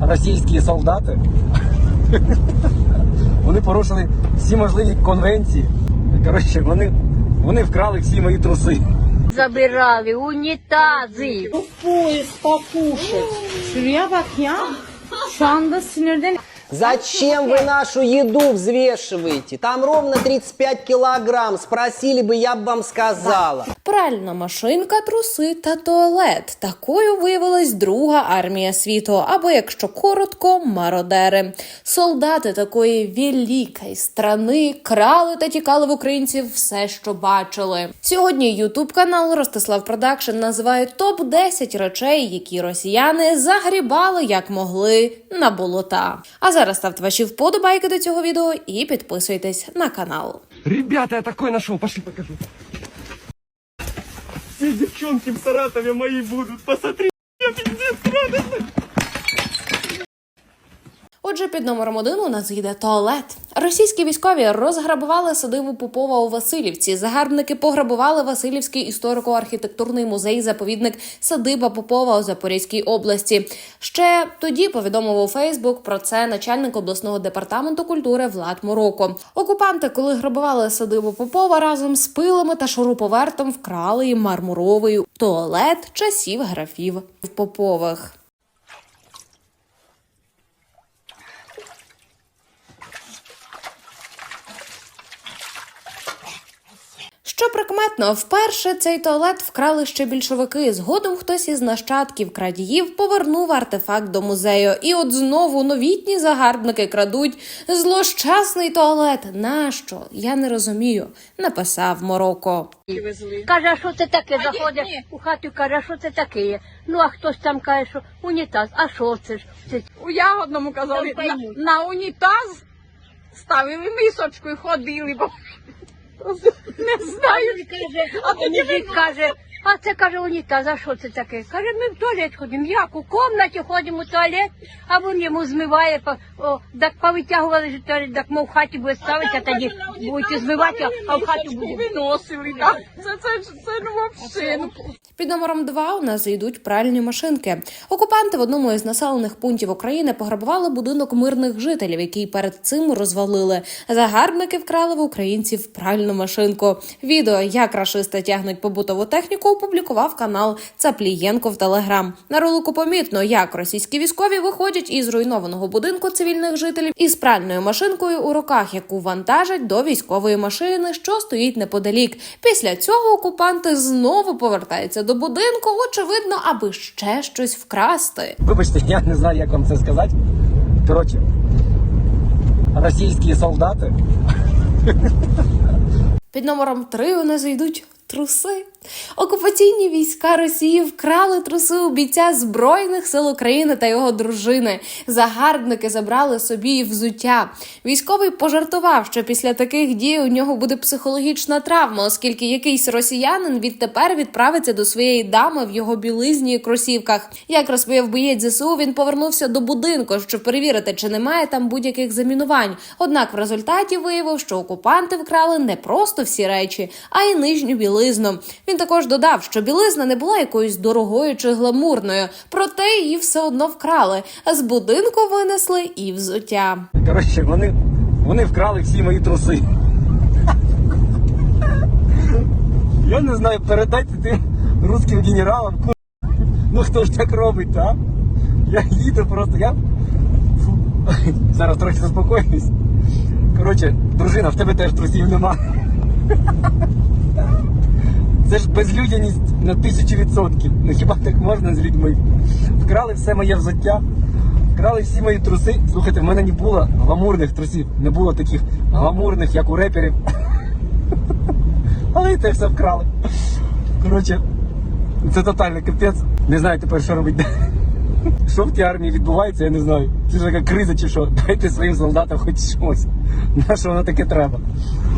російські солдати. Вони порушили всі можливі конвенції. Коротше, вони, вони вкрали всі мої труси. забирали унітази. Поезд покушать. Şuraya bak ya. Şu anda sinirden Зачем вы нашу еду взвешиваете? Там ровно 35 килограмм. Спросили бы, я бы вам сказала. Пральна машинка, труси та туалет. Такою виявилась друга армія світу, або якщо коротко, мародери. Солдати такої великої страни крали та тікали в українців все, що бачили. Сьогодні Ютуб канал Ростислав Продакшн називає топ 10 речей, які росіяни загрібали як могли на болота. А зараз ставте ваші вподобайки до цього відео і підписуйтесь на канал. Ребята, я такой нашел, пошли покажу. Все девчонки в Саратове мои будут, посмотри, я пиздец радостный. Отже, під номером один у нас йде туалет. Російські військові розграбували садибу Попова у Васильівці. Загарбники пограбували Васильівський історико-архітектурний музей заповідник Садиба Попова у Запорізькій області. Ще тоді повідомив у Фейсбук про це начальник обласного департаменту культури Влад Мороко. Окупанти, коли грабували садибу Попова разом з пилами та шуруповертом, вкрали і мармуровий туалет часів графів Попових. Що прикметно, вперше цей туалет вкрали ще більшовики. Згодом хтось із нащадків крадіїв повернув артефакт до музею. І от знову новітні загарбники крадуть злощасний туалет. Нащо? Я не розумію. Написав Мороко. Каже, а що це таке? Заходить у хату, каже, а що це таке? Ну а хтось там каже, що унітаз, а що це ж? Це У ягодному казали, на, на унітаз ставили мисочку і ходили, бо не знаю. а мужик каже, а це каже унітаз, а що це таке? Каже, ми в туалет ходимо. Як у кімнаті ходимо в туалет, а він йому змиває, по- о, так повитягували ж туалет, так мов в хаті буде ставити, а тоді будете змивати, а в хаті буде. Виносили, так. Це, це, це, це ну. Ну, Під номером два у нас йдуть пральні машинки. Окупанти в одному із населених пунктів України пограбували будинок мирних жителів, який перед цим розвалили. Загарбники вкрали в українців пральну машинку. Відео, як рашисти тягнуть побутову техніку, опублікував канал Цаплієнко в Телеграм. На ролику помітно, як російські військові виходять із руйнованого будинку цивільних жителів із пральною машинкою у руках, яку вантажать до військової машини, що стоїть неподалік. Після цього окупанти знову повертаються до будинку, очевидно, аби ще щось вкрасти. Вибачте, я не знаю, як вам це сказати. Коротше, російські солдати Під номером 3 у нас йдуть труси. Окупаційні війська Росії вкрали труси у бійця Збройних сил України та його дружини. Загарбники забрали собі взуття. Військовий пожартував, що після таких дій у нього буде психологічна травма, оскільки якийсь росіянин відтепер відправиться до своєї дами в його білизні і кросівках. Як розповів боєць ЗСУ, він повернувся до будинку, щоб перевірити, чи немає там будь-яких замінувань. Однак в результаті виявив, що окупанти вкрали не просто всі речі, а й нижню білизну. Він також додав, що білизна не була якоюсь дорогою чи гламурною, проте її все одно вкрали. А з будинку винесли і взуття. Коротше, вони, вони вкрали всі мої труси. Я не знаю, передайте тим русським генералам. Ну хто ж так робить, а? Я їду просто, я. Фу. Зараз трохи заспокоюсь. Коротше, дружина, в тебе теж трусів нема. Це ж безлюдяність на тисячу відсотків. Ну хіба так можна з людьми? Вкрали все моє взуття, вкрали всі мої труси. Слухайте, в мене не було гламурних трусів, не було таких гламурних, як у реперів. Але і те все вкрали. Коротше, це тотальний капець. Не знаю тепер, що робити. Що в тій армії відбувається, я не знаю. Це ж така криза чи що. Дайте своїм солдатам хоч щось. На що воно таке треба?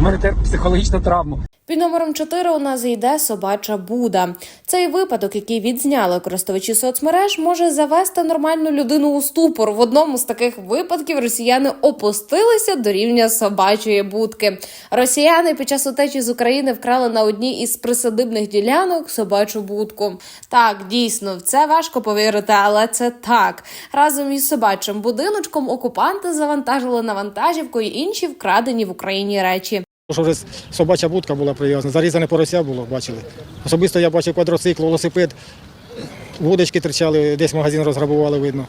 У мене тепер психологічна травма. Під номером 4 у нас йде собача буда. Цей випадок, який відзняли користувачі соцмереж, може завести нормальну людину у ступор. В одному з таких випадків росіяни опустилися до рівня собачої будки. Росіяни під час утечі з України вкрали на одній із присадибних ділянок собачу будку. Так, дійсно, в це важко повірити, але це так. Разом із собачим будиночком окупанти завантажили на вантажівку і інші вкрадені в Україні речі. Вже собача будка була прив'язана, зарізане порося було, бачили. Особисто я бачив квадроцикл, велосипед, вудочки тричали, десь магазин розграбували, видно.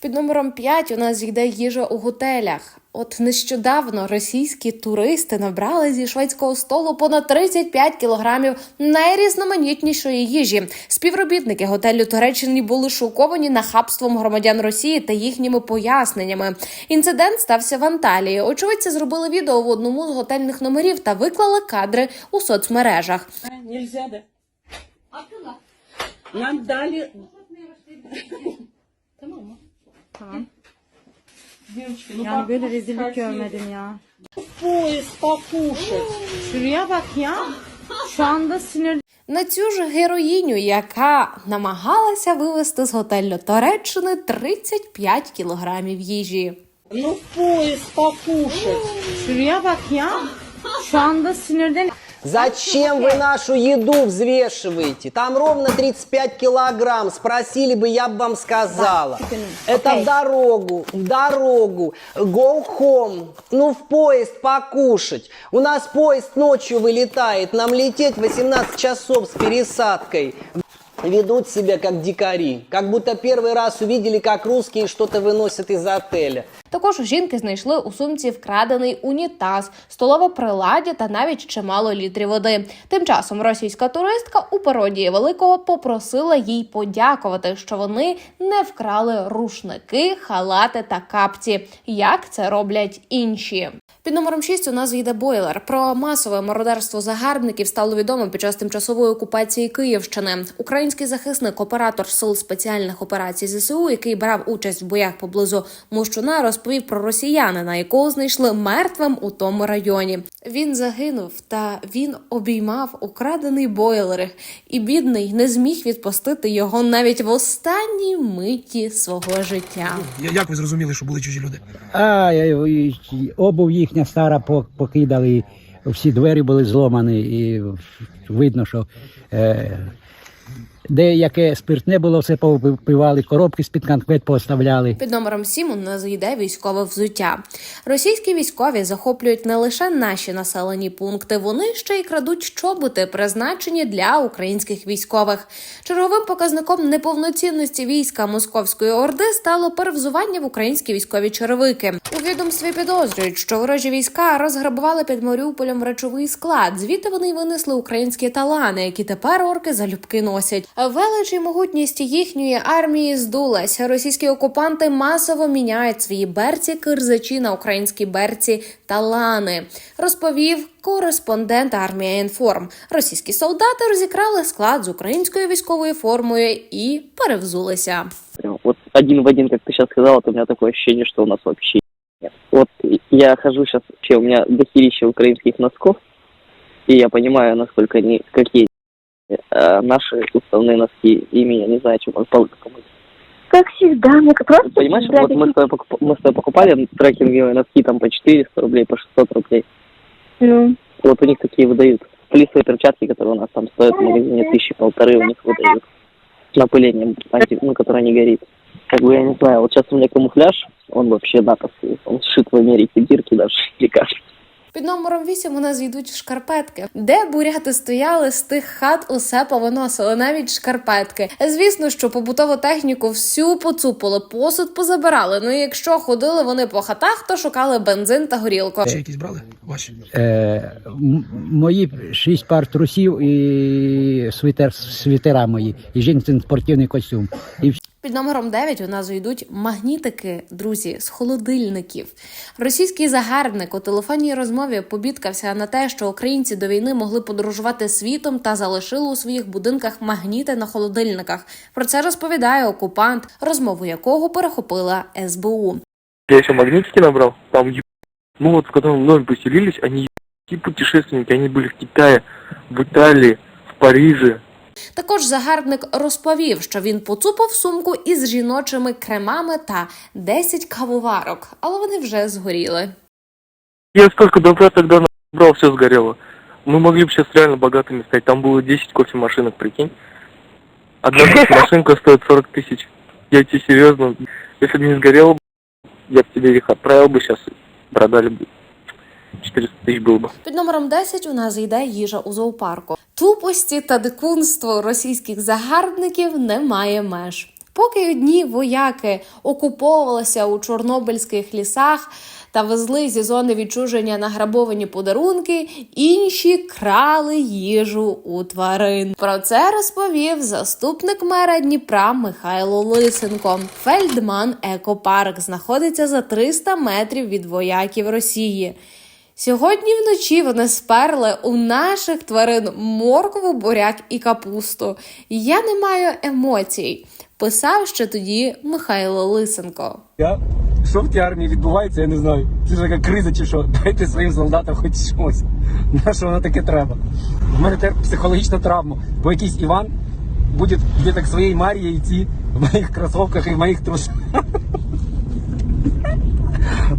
Під номером 5 у нас йде їжа у готелях. От нещодавно російські туристи набрали зі шведського столу понад 35 кілограмів найрізноманітнішої їжі. Співробітники готелю Туреччини були шоковані нахабством громадян Росії та їхніми поясненнями. Інцидент стався в Анталії. Очевидці зробили відео в одному з готельних номерів та виклали кадри у соцмережах. Нельзя, да? Нам дали... Yani böyle rezillik görmedim ya. Поезд покушать. Şuraya bak ya. Şu anda sinir На цю ж героїню, яка намагалася вивезти з готелю Туреччини 35 кілограмів їжі. Ну, поезд покушать. Şuraya bak ya. Şu anda sinirden Зачем вы нашу еду взвешиваете? Там ровно 35 килограмм. Спросили бы, я бы вам сказала. Это в дорогу, в дорогу. Go home. Ну, в поезд покушать. У нас поезд ночью вылетает. Нам лететь 18 часов с пересадкой. Ведут себя как дикари. Как будто первый раз увидели, как русские что-то выносят из отеля. Також жінки знайшли у сумці вкрадений унітаз, столове приладдя та навіть чимало літрів води. Тим часом російська туристка у пародії великого попросила їй подякувати, що вони не вкрали рушники, халати та капці, як це роблять інші. Під номером 6 у нас йде бойлер. Про масове мародерство загарбників стало відомо під час тимчасової окупації Київщини. Український захисник, оператор сил спеціальних операцій ЗСУ, який брав участь в боях поблизу Мощуна, розповів про росіянина, якого знайшли мертвим у тому районі. Він загинув та він обіймав украдений бойлер, і бідний не зміг відпустити його навіть в останній миті свого життя. Я- Як ви зрозуміли, що були чужі люди? А, і- і обув їхня стара по- покидали, всі двері були зломані, і видно, що е, деяке спиртне було, все повпивали, коробки з-під конквет поставляли. Під номером 7 у нас йде військове взуття. Російські військові захоплюють не лише наші населені пункти, вони ще й крадуть чоботи, призначені для українських військових. Черговим показником неповноцінності війська московської орди стало перевзування в українські військові черевики. У відомстві підозрюють, що ворожі війська розграбували під Маріуполем речовий склад. Звідти вони й винесли українські талани, які тепер орки залюбки носять. Велич і могутність їхньої армії здулась. Російські окупанти масово міняють свої берці кирзачі на українські берці талани. Розповів кореспондент армія інформ. Російські солдати розікрали склад з українською військовою формою і перевзулися. Вот один в один, как ты сейчас сказала, то у меня такое ощущение, что у нас вообще нет. Вот я хожу сейчас, вообще у меня дохерища украинских носков, и я понимаю, насколько они, какие наши уставные носки, ими я не знаю, чем пол- помыть. Как всегда, мне просто Понимаешь, всегда вот мы с, тобой покуп- мы с тобой покупали трекинговые носки там по 400 рублей, по 600 рублей. Ну, Вот у них такие выдают. Флисовые перчатки, которые у нас там стоят в магазине тысячи полторы, у них выдают. С напылением, анти- ну, которое не горит. Как бы, я не знаю, вот сейчас у меня камуфляж, он вообще натовский. Он сшит в Америке, дирки даже лекарств. Під номером 8 у нас йдуть шкарпетки. Де буряти стояли з тих хат, усе повиносили, навіть шкарпетки. Звісно, що побутову техніку всю поцупили, посуд позабирали. Ну і якщо ходили вони по хатах, то шукали бензин та горілку. Ще якісь брали? Ваші? Е, мої шість пар трусів і свитер, свитера мої, і жінчин спортивний костюм. І Під номером 9 у нас йдуть магнітики, друзі, з холодильників. Російський загарбник у телефонній розмові побідкався на те, що українці до війни могли подорожувати світом та залишили у своїх будинках магніти на холодильниках. Про це розповідає окупант, розмову якого перехопила СБУ. Я еще магнитики набрал, там Ну вот, в котором вновь поселились, они путешественники, они были в Китае, в Италии, в Париже. Також загарбник розповів, що він поцупав сумку із жіночими кремами та 10 кавоварок, але вони вже згоріли. Я столько добра тогда набрал, все сгорело. Мы могли бы сейчас реально богатыми стать. Там было 10 кофемашинок, прикинь. Одна кофемашинка стоит 40 тысяч. Я тебе серьезно, если бы не сгорело, б***ь, я бы тебе их отправил бы сейчас, продали бы. 400 тысяч было бы. Під номером 10 у нас йде їжа у зоопарку. Тупості та дикунству російських загарбників немає меж. Поки одні вояки окуповувалися у чорнобильських лісах та везли зі зони відчуження награбовані подарунки, інші крали їжу у тварин. Про це розповів заступник мера Дніпра Михайло Лисенко. Фельдман Екопарк знаходиться за 300 метрів від вояків Росії. Сьогодні вночі вони сперли у наших тварин моркву, буряк і капусту. Я не маю емоцій, писав ще тоді Михайло Лисенко. Я що в тій армії відбувається, я не знаю. Це ж яка криза чи що. Дайте своїм солдатам хоч щось. На що воно таке треба? У мене тепер психологічна травма, бо якийсь Іван буде где-то к своїй Марії йти в моїх кросовках і в моїх трусах.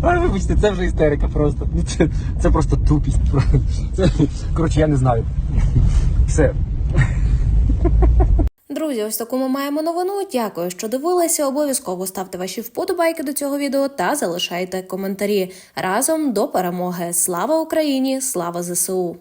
А, вибачте, це вже істерика просто. Це, це просто тупість. Це, коротше, я не знаю. Все. Друзі, ось таку ми маємо новину. Дякую, що дивилися. Обов'язково ставте ваші вподобайки до цього відео та залишайте коментарі разом до перемоги. Слава Україні! Слава ЗСУ!